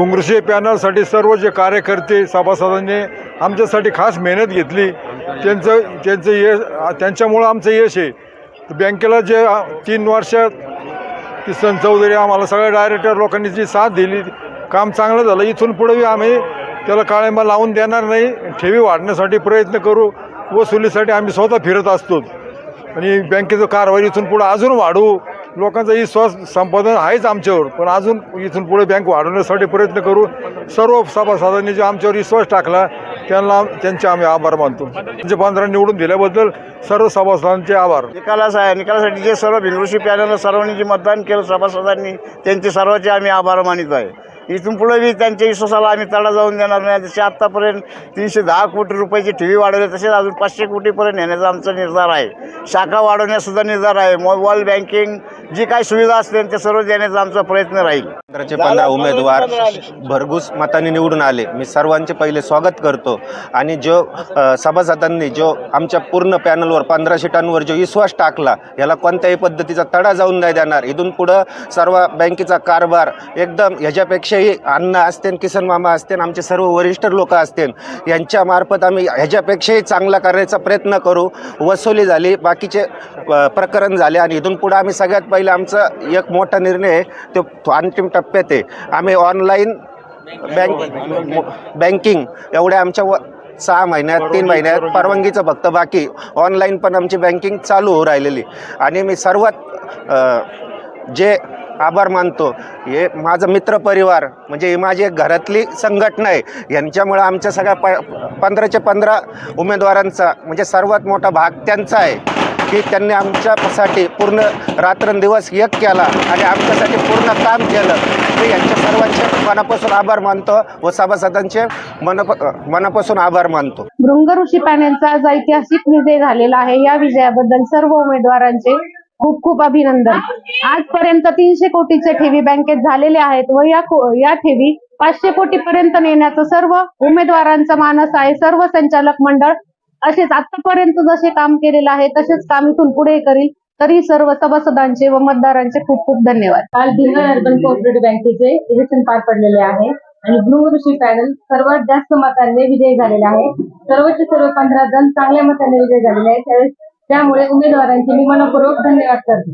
भुंगृषी पॅनलसाठी सर्व जे कार्यकर्ते सभासदांनी आमच्यासाठी खास मेहनत घेतली. त्यांचं त्यांचं यश त्यांच्यामुळं आमचं यश आहे. बँकेला जे तीन वर्षात किसन चौधरी आम्हाला सगळ्या डायरेक्टर लोकांनी जी साथ दिली काम चांगलं झालं. इथून पुढेही आम्ही त्याला काळिंबा लावून देणार नाही ठेवी वाढण्यासाठी प्रयत्न करू. वसुलीसाठी आम्ही स्वतः फिरत असतो. आणि बँकेचं कारवाई इथून पुढं अजून वाढवू लोकांचं विश्वास संपादन आहेच आमच्यावर. पण अजून इथून पुढे बँक वाढवण्यासाठी प्रयत्न करू सर्व सभासदांनी जो आमच्यावर विश्वास टाकला त्यांना त्यांचे आम्ही आभार मानतो. म्हणजे पंधरा निवडून दिल्याबद्दल सर्व सभासदांचे आभार. निकालास आहे निकालासाठी जे सर्व भिनऋषी पॅनल सर्वांनी जे मतदान केलं सभासदांनी त्यांचे सर्वांचे आम्ही आभार मानित आहे. इथून पुढे बी त्यांच्या विश्वासाला आम्ही तडा जाऊन देणार नाही. जसे आत्तापर्यंत तीनशे दहा कोटी रुपयाची टी व्ही वाढवले तसेच अजून पाचशे कोटीपर्यंत नेण्याचा आमचा निर्धार आहे. शाखा वाढवण्यासुद्धा निर्धार आहे. मोबाईल बँकिंग जी काही सुविधा असतील ते सर्व देण्याचा आमचा प्रयत्न राहील. पंधराचे पंधरा उमेदवार भरघोस मताने निवडून आले. मी सर्वांचे पहिले स्वागत करतो. आणि जो सभासदांनी जो आमच्या पूर्ण पॅनलवर पंधरा सीटांवर जो विश्वास टाकला याला कोणत्याही पद्धतीचा तडा जाऊन नाही देणार. इथून पुढं सर्व बँकेचा कारभार एकदम ह्याच्यापेक्षाही अण्णा असतेन किसन मामा असतेन आमचे सर्व वरिष्ठ लोक असतील यांच्यामार्फत आम्ही ह्याच्यापेक्षाही चांगला करण्याचा प्रयत्न करू. वसुली झाली बाकीचे प्रकरण झाले आणि इथून पुढं आम्ही सगळ्यात पहिले आमचा एक मोठा निर्णय आहे तो अंतिम टप्प्यात आहे. आम्ही ऑनलाईन बँक बँकिंग एवढ्या आमच्या व सहा महिन्यात तीन महिन्यात परवानगीचं फक्त बाकी. ऑनलाईन पण आमची बँकिंग चालू होऊ राहिलेली. आणि मी सर्वात जे आभार मानतो. हे माझं मित्रपरिवार म्हणजे ही माझी एक घरातली संघटना आहे. यांच्यामुळं आमच्या सगळ्या प पंधराचे पंधरा उमेदवारांचा म्हणजे सर्वात मोठा भाग त्यांचा आहे. की त्यांनी आमच्यासाठी पूर्ण रात्रंदिवस एक केला आणि आमच्यासाठी पूर्ण काम केलं. मी यांच्या सर्वांचे मनापासून आभार मानतो व सभासदांचे मनप मनापासून आभार मानतो. भृंग ऋषी पाण्यांचा आज ऐतिहासिक विजय झालेला आहे. या विजयाबद्दल सर्व उमेदवारांचे खूप खूप अभिनंदन. आजपर्यंत तीनशे कोटीचे ठेवी बँकेत झालेले आहेत व या या ठेवी पाचशे कोटी पर्यंत नेण्याचं सर्व उमेदवारांचा मानस आहे सर्व संचालक मंडळ. असेच आतापर्यंत जसे काम केलेलं आहे तसेच काम इथून पुढे करील तरी सर्व सभासदांचे व मतदारांचे खूप खूप धन्यवाद. काल बिहार अर्बन कोऑपरेटिव्ह बँकेचे इलेक्शन पार पडलेले आहे आणि ब्लू पॅनल सर्वात जास्त मतांनी विजयी झालेला आहे. सर्वच सर्व पंधरा जण चांगल्या मतांनी विजयी झालेले आहेत. त्यावेळेस त्यामुळे उमेदवारांचे मी मनपूर्वक धन्यवाद करते.